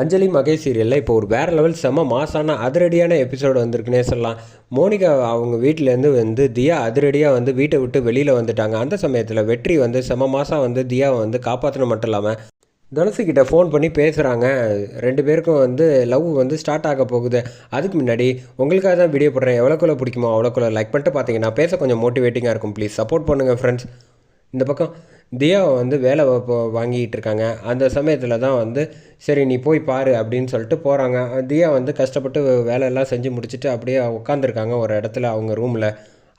அஞ்சலி மகேஷ் சீரியலில் இப்போ ஒரு வேறு லெவல் செம மாசான அதிரடியான எபிசோடு வந்திருக்குன்னே சொல்லலாம். மோனிகா அவங்க வீட்டிலேருந்து வந்து தியா அதிரடியாக வந்து வீட்டை விட்டு வெளியில் வந்துட்டாங்க. அந்த சமயத்தில் வெற்றி வந்து செம மாதம் வந்து தியாவை வந்து காப்பாற்றின மட்டும் இல்லாமல் தனுசுக்கிட்ட ஃபோன் பண்ணி பேசுகிறாங்க ரெண்டு பேருக்கும் வந்து லவ் வந்து ஸ்டார்ட் ஆக போகுது. அதுக்கு முன்னாடி உங்களுக்காக தான் வீடியோ போடுறேன். எவ்வளோக்குள்ள பிடிக்குமோ அவ்வளோக்குள்ள லைக் பண்ணிட்டு பார்த்தீங்கன்னா பேச கொஞ்சம் மோட்டிவேட்டிங்காக இருக்கும். ப்ளீஸ் சப்போர்ட் பண்ணுங்கள் ஃப்ரெண்ட்ஸ் இந்த பக்கம் தியாவை வந்து வேலை இப்போ வாங்கிக்கிட்டு இருக்காங்க. அந்த சமயத்தில் தான் வந்து சரி நீ போய் பாரு அப்படின்னு சொல்லிட்டு போகிறாங்க தியா வந்து கஷ்டப்பட்டு வேலையெல்லாம் செஞ்சு முடிச்சுட்டு அப்படியே உட்காந்துருக்காங்க ஒரு இடத்துல அவங்க ரூமில்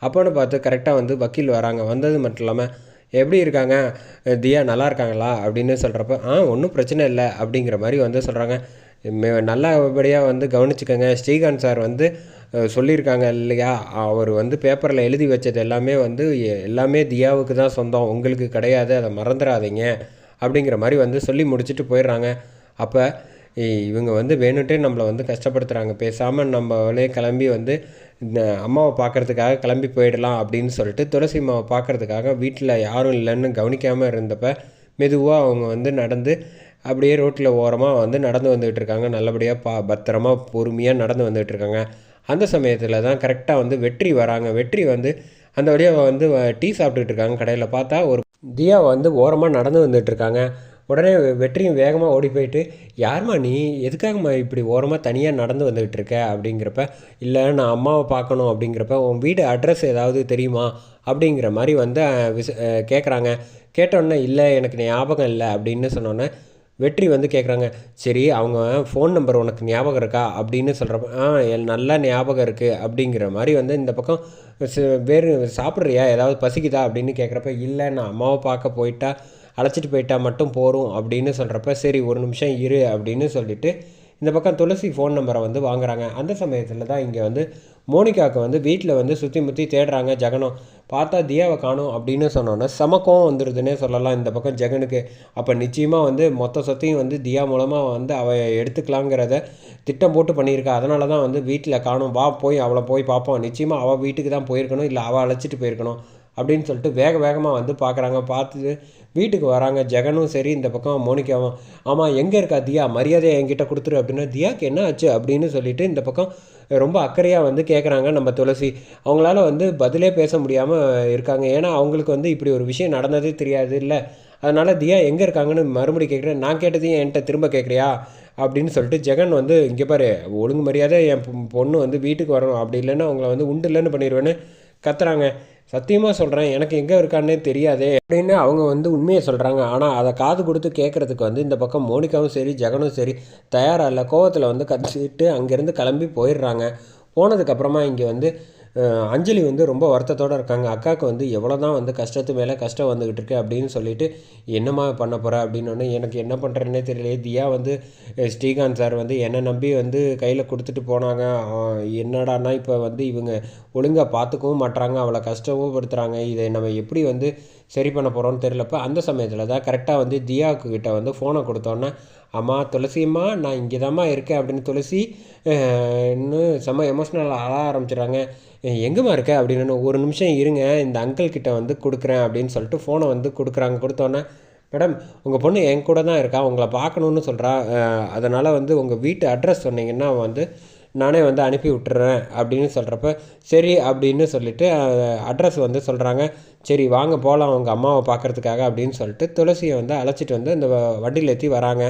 அப்போன்னு பார்த்து கரெக்டாக வந்து வக்கீல் வராங்க. வந்தது மட்டும் இல்லாமல் எப்படி இருக்காங்க? தியா நல்லா இருக்காங்களா? அப்படின்னு சொல்கிறப்ப ஆ ஒன்றும் பிரச்சனை இல்லை. அப்படிங்கிற மாதிரி வந்து சொல்கிறாங்க மே நல்லபடியாக வந்து கவனிச்சுக்கோங்க. ஸ்ரீகாந்த் சார் வந்து சொல்லியிருக்காங்க இல்லையா? அவர் வந்து பேப்பரில் எழுதி வச்சது எல்லாமே வந்து எல்லாமே தியாவுக்கு தான் சொந்தம். உங்களுக்கு கிடையாது அதை மறந்துடாதீங்க அப்படிங்கிற மாதிரி வந்து சொல்லி முடிச்சுட்டு போயிடுறாங்க. அப்போ இவங்க வந்து வேணுட்டே நம்மளை வந்து கஷ்டப்படுத்துகிறாங்க பேசாமல் நம்மளே கிளம்பி வந்து இந்த அம்மாவை பார்க்கறதுக்காக கிளம்பி போயிடலாம் அப்படின்னு சொல்லிட்டு துளசி அம்மாவை பார்க்கறதுக்காக வீட்டில் யாரும் இல்லைன்னு கவனிக்காமல் இருந்தப்போ மெதுவாக அவங்க வந்து நடந்து அப்படியே ரோட்டில் ஓரமாக வந்து நடந்து வந்துகிட்டு இருக்காங்க. நல்லபடியாக பா பத்திரமா பொறுமையாக நடந்து வந்துகிட்டு இருக்காங்க. அந்த சமயத்தில் தான் கரெக்டாக வந்து வெற்றி வராங்க. வெற்றி வந்து அந்த வழியாக வந்து வ- டீ சாப்பிட்டுட்டு இருக்காங்க. கடையில் பார்த்தா ஒரு தியா வந்து ஓரமாக நடந்து வந்துட்டு இருக்காங்க. உடனே வெற்றியும் வேகமாக ஓடி போயிட்டு யாரும்மா நீ? எதுக்காகம்மா இப்படி ஓரமாக தனியாக நடந்து வந்துகிட்டு இருக்க? அப்படிங்கிறப்ப இல்லை நான் அம்மாவை பார்க்கணும். அப்படிங்கிறப்ப உன் வீடு அட்ரஸ் ஏதாவது தெரியுமா? அப்படிங்கிற மாதிரி வந்து விச கேட்குறாங்க கேட்டோன்னே இல்லை எனக்கு ஞாபகம் இல்லை. அப்படின்னு சொன்னோன்னே வெற்றி வந்து கேட்குறாங்க சரி அவங்க ஃபோன் நம்பர் உனக்கு ஞாபகம் இருக்கா? அப்படின்னு சொல்கிறப்ப ஆ நல்லா ஞாபகம் இருக்குது அப்படிங்கிற மாதிரி வந்து இந்த பக்கம் வேறு சாப்பிட்றியா? ஏதாவது பசிக்குதா? அப்படின்னு கேட்குறப்ப இல்லை நான் அம்மாவை பார்க்க போயிட்டா அழைச்சிட்டு போயிட்டா மட்டும் போகிறோம் அப்படின்னு சொல்கிறப்ப சரி ஒரு நிமிஷம் இரு. அப்படின்னு சொல்லிட்டு இந்த பக்கம் துளசி ஃபோன் நம்பரை வந்து வாங்குறாங்க. அந்த சமயத்தில் தான் இங்கே வந்து மோனிகாவுக்கு வந்து வீட்டில் வந்து சுற்றி முற்றி தேடுறாங்க ஜெகனம். பார்த்தா தியாவை காணும் அப்படின்னு சொன்னோன்னே சமக்கம் வந்துடுதுன்னே சொல்லலாம் இந்த பக்கம் ஜெகனுக்கு. அப்போ நிச்சயமாக வந்து மொத்த சொத்தையும் வந்து தியா மூலமாக வந்து அவ எடுத்துக்கலாங்கிறத திட்டம் போட்டு பண்ணியிருக்கா. அதனால தான் வந்து வீட்டில் காணும். வா போய் அவளை போய் பார்ப்போம். நிச்சயமாக அவள் வீட்டுக்கு தான் போயிருக்கணும். இல்லை அவள் அழைச்சிட்டு போயிருக்கணும். அப்படின்னு சொல்லிட்டு வேக வேகமாக வந்து பார்க்குறாங்க. பார்த்து வீட்டுக்கு வராங்க. ஜெகனும் சரி இந்த பக்கம் மோனிகாவும் ஆமாம் எங்கே இருக்கா தியா? மரியாதையை என்கிட்ட கொடுத்துரு. அப்படின்னா தியாக்கு என்ன ஆச்சு? அப்படின்னு சொல்லிட்டு இந்த பக்கம் ரொம்ப அக்கறையாக வந்து கேட்குறாங்க நம்ம துளசி. அவங்களால வந்து பதிலே பேச முடியாமல் இருக்காங்க. ஏன்னா அவங்களுக்கு வந்து இப்படி ஒரு விஷயம் நடந்ததே தெரியாது இல்லை. அதனால் தியா எங்கே இருக்காங்கன்னு மறுபடி கேட்குறேன் நான் கேட்டதையும் என்கிட்ட திரும்ப கேட்குறியா அப்படின்னு சொல்லிட்டு ஜெகன் வந்து இங்கே பாரு ஒழுங்கு மரியாதை என் பொண்ணு வந்து வீட்டுக்கு வரணும். அப்படி இல்லைன்னா அவங்கள வந்து உண்டு இல்லைன்னு பண்ணிடுவேன்னு கத்துறாங்க. சத்தியமாக சொல்கிறேன் எனக்கு எங்கே இருக்கான்னே தெரியாதே அப்படின்னு அவங்க வந்து உண்மையை சொல்கிறாங்க ஆனால் அதை காது கொடுத்து கேட்குறதுக்கு வந்து இந்த பக்கம் மோனிகாவும் சரி ஜெகனும் சரி தயாராக இல்லை கோவத்தில் வந்து கத்திட்டு அங்கேருந்து கிளம்பி போயிடுறாங்க. போனதுக்கப்புறமா இங்கே வந்து அஞ்சலி வந்து ரொம்ப வருத்தத்தோடு இருக்காங்க. அக்காவுக்கு வந்து எவ்வளோ தான் வந்து கஷ்டத்து மேலே கஷ்டம் வந்துக்கிட்டு இருக்கு அப்படின்னு சொல்லிட்டு என்னம்மா பண்ண போகிற அப்படின்னு எனக்கு என்ன பண்ணுறேன்னே தெரியல தியா வந்து ஸ்ரீகாந்த் சார் வந்து என்னை நம்பி வந்து கையில் கொடுத்துட்டு போனாங்க. என்னடானா என்னடான்னா இப்போ வந்து இவங்க ஒழுங்காக பார்த்துக்கவும் மாட்டுறாங்க அவளை கஷ்டமும் படுத்துகிறாங்க இதை நம்ம எப்படி வந்து சரி பண்ண போகிறோம்னு தெரியலப்ப அந்த சமயத்தில் தான் கரெக்டாக வந்து தியாவுக்கு கிட்ட வந்து ஃபோனை கொடுத்தோன்னே அம்மா துளசியம்மா நான் இங்கே தாம்மா இருக்கேன் அப்படின்னு துளசி இன்னும் செம்ம எமோஷ்னல் ஆக ஆரம்பிச்சிடுறாங்க. எங்கேம்மா இருக்க? அப்படின்னு ஒரு நிமிஷம் இருங்க இந்த அங்கிள் கிட்ட வந்து கொடுக்குறேன் அப்படின்னு சொல்லிட்டு ஃபோனை வந்து கொடுக்குறாங்க. கொடுத்தோன்னே மேடம் உங்கள் பொண்ணு என் கூட தான் இருக்கா? உங்களை பார்க்கணுன்னு சொல்கிறா அதனால் வந்து உங்கள் வீட்டு அட்ரஸ் சொன்னீங்கன்னா வந்து நானே வந்து அனுப்பி விட்டுறேன் அப்படின்னு சொல்கிறப்ப சரி அப்படின்னு சொல்லிட்டு அட்ரஸ் வந்து சொல்கிறாங்க சரி வாங்க போகலாம் அவங்க அம்மாவை பார்க்கறதுக்காக அப்படின்னு சொல்லிட்டு துளசியை வந்து அழைச்சிட்டு வந்து அந்த வ- வண்டியில் ஏற்றி வராங்க.